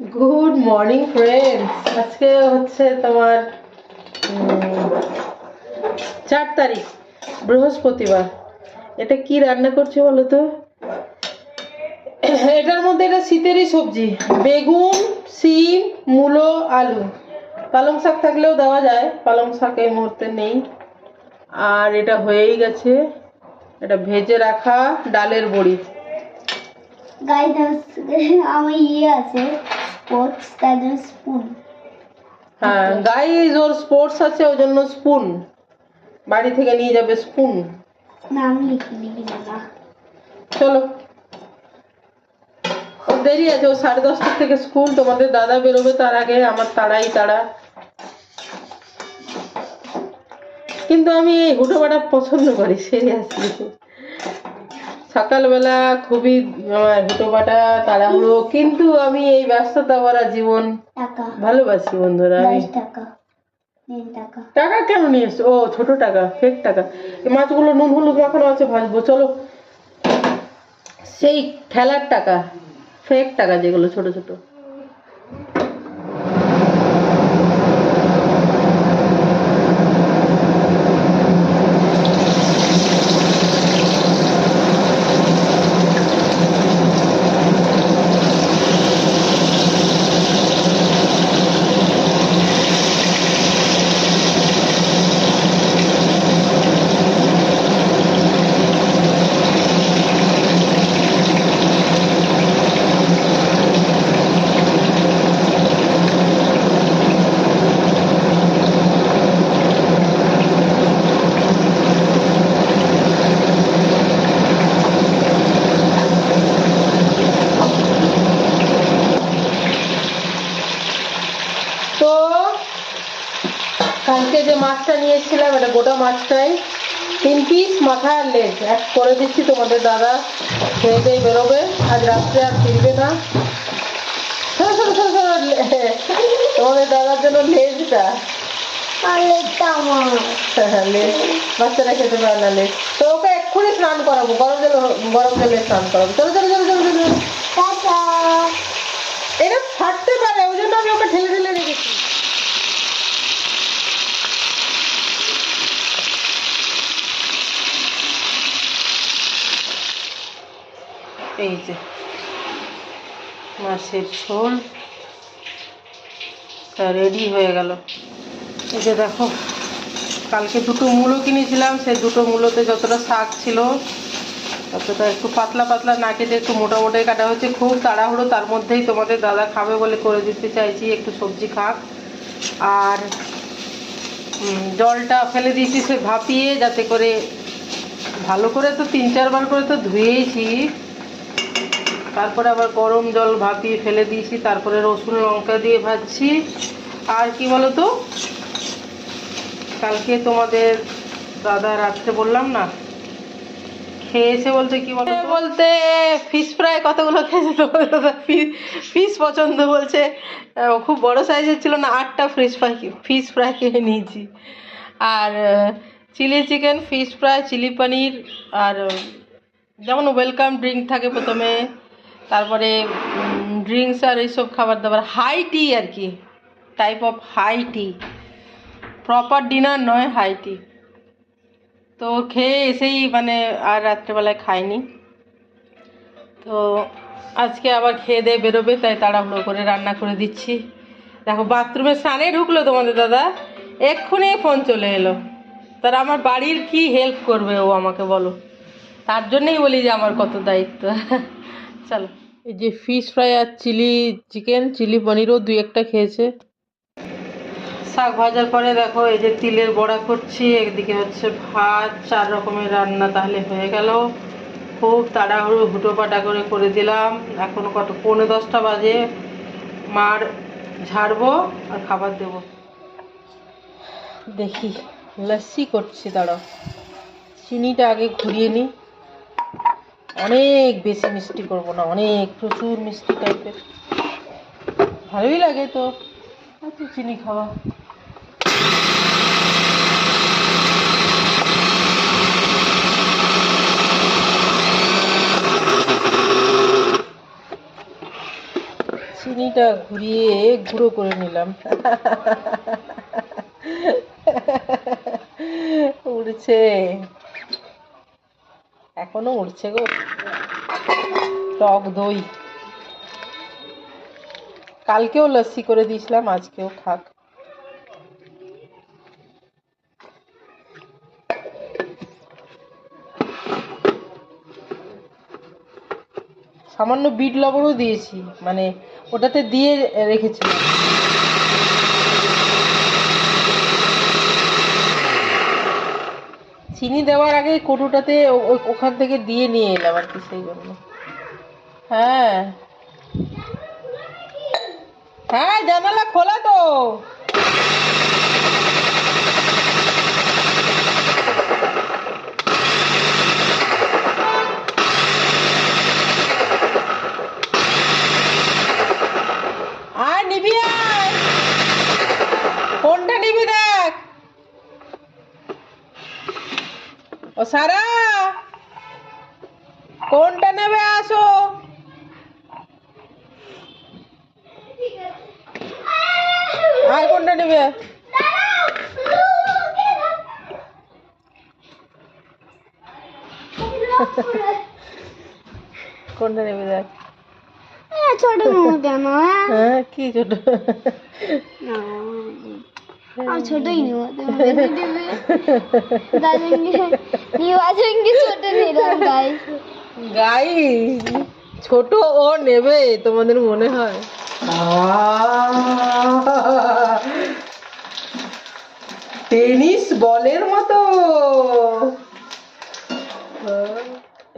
Good morning friends আজকে হচ্ছে তোমার চার তারিখ, বৃহস্পতিবার। এটা কি রান্না করছে বলো তো? এটার মধ্যে এটা শীতেরই সবজি, বেগুন, সিম, মূলো, আলু। পালং শাক থাকলেও দেওয়া যায়, পালং শাক এই মুহূর্তে নেই। আর এটা হয়েই গেছে, এটা ভেজে রাখা ডালের বড়ি। আমার ইয়ে আছে। স্পোর্টস তার জন্য স্পুন হ্যাঁ গাই ওর স্পোর্টস আছে ওই জন্য স্পুন বাড়ি থেকে নিয়ে যাবে স্পুন না আমি লিখি লিখি না। চলো। ওর দেরি আছে ও সাড়ে দশটার থেকে স্কুল তোমাদের দাদা বেরোবে তার আগে আমার তাড়াই তাড়া কিন্তু আমি এই হুটোপাটা পছন্দ করি সিরিয়াসলি সকালবেলা খুবই আমার হুটোপাটা তাড়াহুড়ো কিন্তু আমি এই ব্যস্ততা ভরা জীবন টাকা। ভালোবাসি বন্ধুরা আমি টাকা। টাকা। টাকা কেন নিয়ে এসছো? ও ছোট টাকা ফেক টাকা। এই মাছগুলো নুন হলুদ মাখানো আছে ভাজবো। চলো। সেই খেলার টাকা ফেক টাকা যেগুলো ছোট ছোট তো কালকে যে মাছটা নিয়েছিলাম এটা গোটা মাছটাই তিন পিস মাথা আর লেজ। এক করে দিচ্ছি তোমাদের দাদা। খেয়ে দিয়ে বেরোবে। আজ রাত্রে আর ফিরবে না। তোমাদের দাদার জন্য লেজটা। হ্যাঁ, লেজ। বাচ্চারা খেতে পারে না লেজ। তো ওকে এক্ষুনি স্নান করাবো। গরম জল গরম জলে স্নান করাবো। চলো চলো চলো চলো চলো। এটা ফাটতে পারে ওই জন্য আমি ওকে ঠেলে ঠেলে রেখেছি। এই যে, মাছের ঝোল। তা রেডি হয়ে গেল। এই যে দেখো, কালকে দুটো মূলো কিনেছিলাম, সেই দুটো মূলোতে যতটা শাক ছিল, ততটা একটু পাতলা পাতলা না কেটে একটু মোটা মোটাই কাটা হচ্ছে খুব তাড়াহুড়ো, তার মধ্যেই তোমাদের দাদা খাবে বলে করে দিতে চাইছি, একটু সবজি খাক। আর জলটা ফেলে দিয়েছি সে ভাপিয়ে, যাতে করে ভালো করে তো তিন চারবার করে তো ধুয়েইছি। তারপরে আবার গরম জল ভাপিয়ে ফেলে দিয়েছি, তারপরে রসুন লঙ্কা দিয়ে ভাজছি। আর কি বলো তো কালকে তোমাদের দাদা রাত্রে বললাম না, খেয়েছে বলতে কি বলতো? বলতে ফিশ ফ্রাই কতগুলো খেয়েছে দাদা? ফিশ পছন্দ বলছে। খুব বড় সাইজের ছিল না, আটটা ফিশ ফ্রাই ফিশ ফ্রাই খেয়ে নিয়েছি। আর chilli chicken fish fry chilli paneer আর যেমন ওয়েলকাম ড্রিঙ্ক থাকে প্রথমে তারপরে ড্রিঙ্কস আর এইসব খাবার দাবার হাই টি আর কি type of high tea proper dinner নয় হাই টি তো খেয়ে এসেই মানে আর রাত্রেবেলায় খাইনি। তো আজকে আবার খেয়ে দিয়ে বেরোবে, তাই তাড়াহুড়ো করে রান্না করে দিচ্ছি। দেখো বাথরুমে স্নানে ঢুকলো তোমাদের দাদা, এক্ষুনি ফোন চলে এলো। তার আমার বাড়ির কি হেল্প করবে ও আমাকে বলো। তার জন্যই বলি যে আমার কত দায়িত্ব। চলো। এই যে ফিশ ফ্রাই আর চিলি চিকেন চিলি পনিরও দুই একটা খেয়েছে। শাক ভাজার পরে দেখো এই যে তিলের বড়া করছি একদিকে হচ্ছে ভাত, চার রকমের রান্না তাহলে হয়ে গেল। খুব তাড়াহুড়ো হুটো পাটা করে করে দিলাম। এখন কত পৌনে দশটা বাজে। মার ঝাড়বো আর খাবার দেবো। দেখি, লস্যি করছি, দাঁড়াও। চিনিটা আগে ঘুরিয়ে নিই। অনেক বেশি মিষ্টি করব না, অনেক প্রচুর মিষ্টি টাইপের ভালোই লাগে তো চিনি খাওয়া। চিনিটা ঘুরিয়ে গুঁড়ো করে নিলাম। উড়ছে। এখনও উড়ছে গো। টক দই। কালকেও লস্যি করে দিয়েছিলাম, আজকেও খাক। সামান্য বিট লবণও দিয়েছি মানে ওটাতে দিয়ে রেখেছিলাম। চিনি দেওয়ার আগে কটুটাতে ওখান থেকে দিয়ে নিয়ে এলাম আর কি সেই জন্য। হ্যাঁ। হ্যাঁ জানালা খোলা তো। ও সারা কোনটা নেবে আসো? আয় কোনটা নেবে? কোনটা নেবে দেখ। ছোট কেন হ্যাঁ কি ছোট? ছোটই নেব নিয়ে বাজুকে ছোট নিলাম গাইস গাই ছোট ও নেবে, তোমাদের মনে হয়? টেনিস বলের মতো।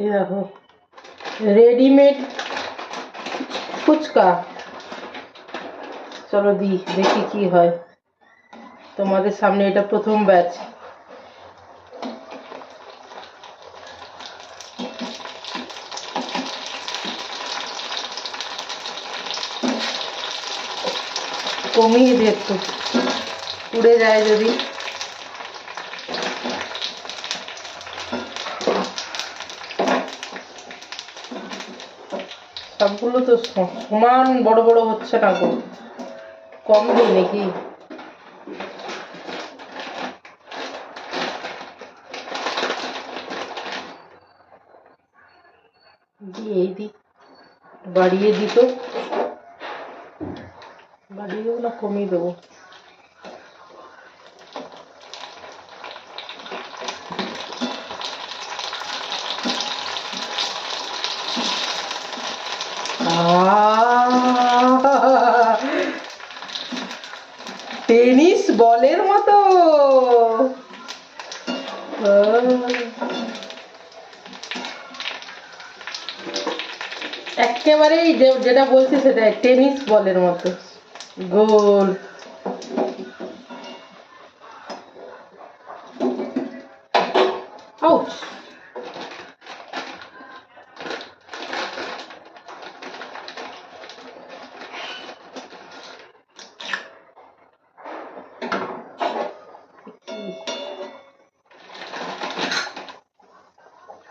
এই দেখো রেডিমেড ফুচকা। চলো দি, দেখি কি হয়। তোমাদের সামনে এটা প্রথম ব্যাচ কমিয়ে দে একটু। উড়ে যায় যদি। সবগুলো তো সমান বড় বড় হচ্ছে না গো। কম দিই নাকি? দিয়ে এই দি বাড়িয়ে দিত। বাড়িয়ে দেবো না কমিয়ে দেবো টেনিস বলের মতো। একেবারেই যেটা বলছি সেটাই, টেনিস বলের মতো। গোল আউচ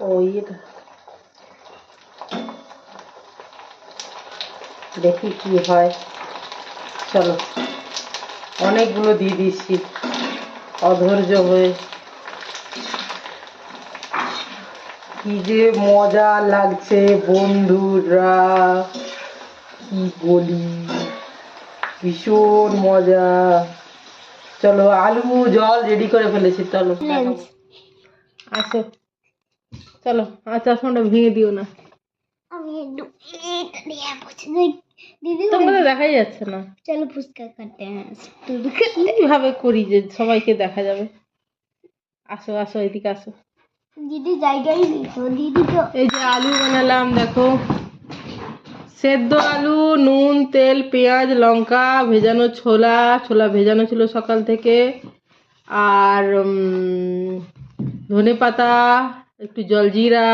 ও এটা দেখি কি হয় চলো। অনেকগুলো দিয়ে দিচ্ছি অধৈর্য হয়ে। কি যে মজা লাগছে বন্ধুরা। কি বলি? ভীষণ মজা। চলো আলু জল রেডি করে ফেলেছি চলো। আসো চলো আর চশমাটা ভেঙে দিও না। আমি দিদি তোমাদের দেখাই যাচ্ছে না। চলো ফুচকা কাটতে হ্যাঁ কীভাবে করি যে সবাইকে দেখা যাবে? আসো আসো এদিকে আসো। দিদি জায়গায় দিদি তো এই যে আলু বানালাম দেখো। সেদ্ধ আলু নুন তেল পেঁয়াজ লঙ্কা ভেজানো ছোলা ছোলা ভেজানো ছিল সকাল থেকে। আর ধনে পাতা একটু জলজিরা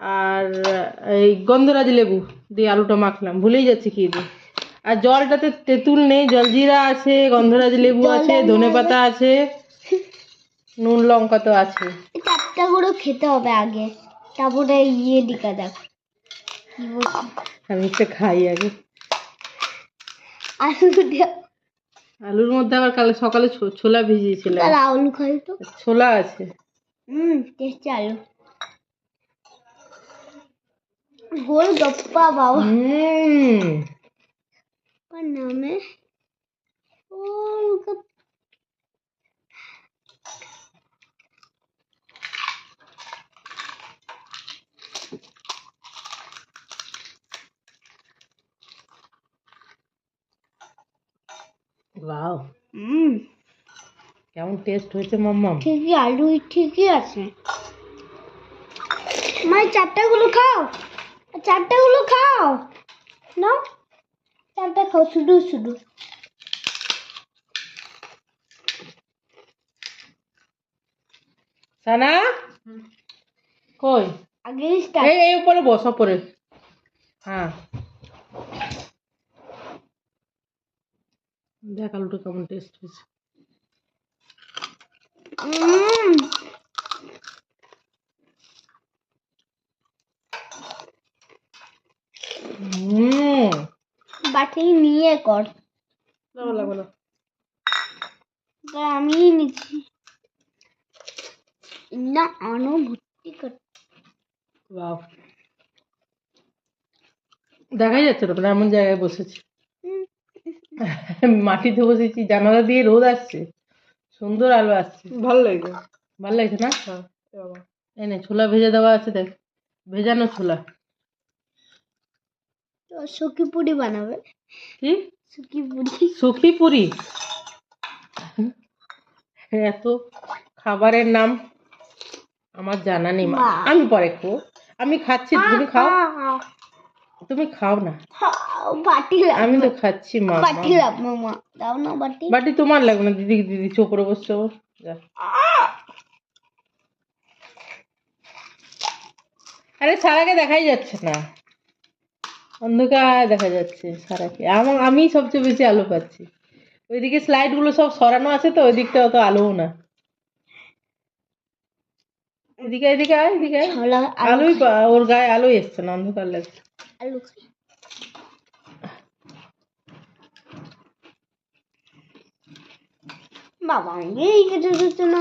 আর এই গন্ধরাজ লেবু দিয়ে আলুটা মাখলাম। ভুলেই যাচ্ছি কি দিয়ে। আর জলটাতে তেঁতুল নেই জলজিরা আছে গন্ধরাজ লেবু আছে ধনে পাতা আছে নুন লঙ্কা তো আছে। এই চারটা করে খেতে হবে আগে। তারপরে ইয়ে দিকা দেখ। আমি একটা খাই আগে। আলু আলুর মধ্যে আবার কাল সকালে ছোলা ভিজিয়েছিলাম। আলু খাই তো। ছোলা আছে। হুম টেস্টি আলু। গোল গপ্পা বাবা হুম का नाम है गोल गप्पा ওয়াও হুম কেমন টেস্ট হয়েছে মাম্মাম ঠিকই আলু ঠিকই আছে মাই চারটাগুলো খাও চারটাগুলো খাও। না চারটা খাও শুধু শুধু। সানা? কই? আগে এই এই উপরে বস উপরে। হ্যাঁ। দেখ আলুটা কেমন টেস্ট হয়েছে উম, হুম বাটি নিয়ে কর। লাগো। আমি নিচ্ছি। না আনো ভর্তি দেখাই যাচ্ছে না মানে এমন জায়গায় বসেছি। মাটিতে বসেছি জানালা দিয়ে রোদ আসছে। সুন্দর আলো আসছে। ভালো লাগছে। ভালো লাগছে না? এই নে ছোলা ভেজে দেওয়া আছে দেখ। ভেজানো ছোলা। তো সখি পুরি বানাবে। কি সখি পুরি। সুখী পুরি? এত খাবারের নাম আমার জানা নেই। আমি পরে খাব। আমি খাচ্ছি তুমি খাও। তুমি খাও না। বাটি আমি তো খাচ্ছি মা দাও না বাটি। বাটি তোমার লাগবে না দিদি দিদি চোপড়ে বসছে আরে সারাকে দেখাই যাচ্ছে না। অন্ধকার দেখা যাচ্ছে সারাকে। আমার আমি সবচেয়ে বেশি আলো পাচ্ছি। ওইদিকে স্লাইডগুলো সব সরানো আছে তো ওই দিকটা অত আলোও না। এদিকে এদিকে আয় এদিকে আলোই ওর গায়ে আলোই এসছে না অন্ধকার লাগছে। আলু বাবা এই কেটে দিচ্ছে না।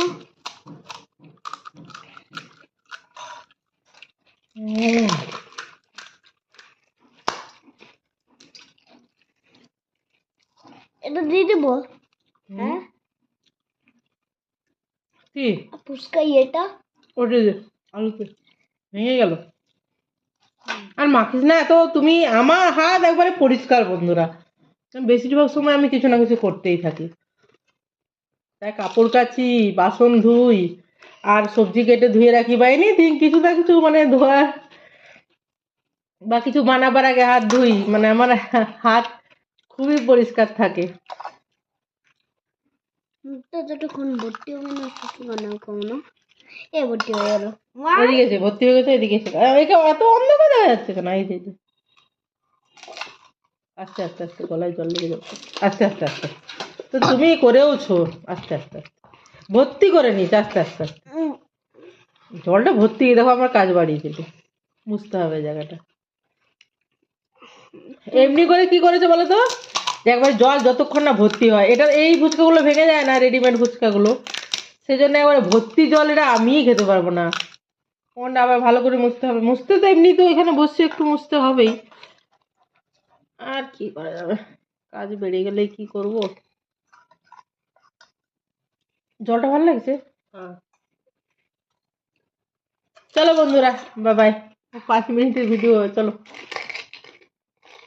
দেবো হ্যাঁ কি ফুচকা ইয়েটা ওটা দে আলুতে ভেঙে গেল আর মাখিস না তুমি আমার হাত একবারে পরিষ্কার বন্ধুরা। বেশিরভাগ সময় আমি কিছু না কিছু করতেই থাকি। তাই কাপড় কাচি বাসন ধুই আর সবজি কেটে ধুয়ে রাখি বা এনিথিং কিছু না কিছু মানে ধোয়া বা কিছু বানাবার আগে হাত ধুই। মানে আমার হাত খুবই পরিষ্কার থাকে। মুখটা যতক্ষণ ভর্তি হবে না বানাবো খাব এ ভর্তি হয়ে গেল। এদিকে এসে ভর্তি হয়ে গেছে এদিকে এসে। একে অন্ধকার দেখা যাচ্ছে কেন? এই যে আস্তে আস্তে আস্তে গলায় জল লেগে যাচ্ছে। আস্তে আস্তে আস্তে। তো তুমি করেওছো। আস্তে আস্তে আস্তে। ভর্তি করে নিস আস্তে আস্তে আস্তে। জলটা ভর্তি দেখো আমার কাজ বাড়িয়ে দিল বুঝতে হবে জায়গাটা। এমনি করে কি করেছে বলো তো? একবার জল যতক্ষণ না ভর্তি হয় এটা এই ফুচকাগুলো ভেঙে যায় না রেডিমেড ফুচকাগুলো? সেই জন্য একবারে ভর্তি জল এটা আমিই খেতে পারব না। কোনটা আবার ভালো করে মুছতে হবে? মুছতে তো এমনি তো এখানে বসে একটু মুছতে হবেই। আর কি করা যাবে? কাজ বেড়ে গেলে কি করব? জলটা ভালো লাগছে? চলো বন্ধুরা বাই বাই পাঁচ মিনিটের ভিডিও চলো।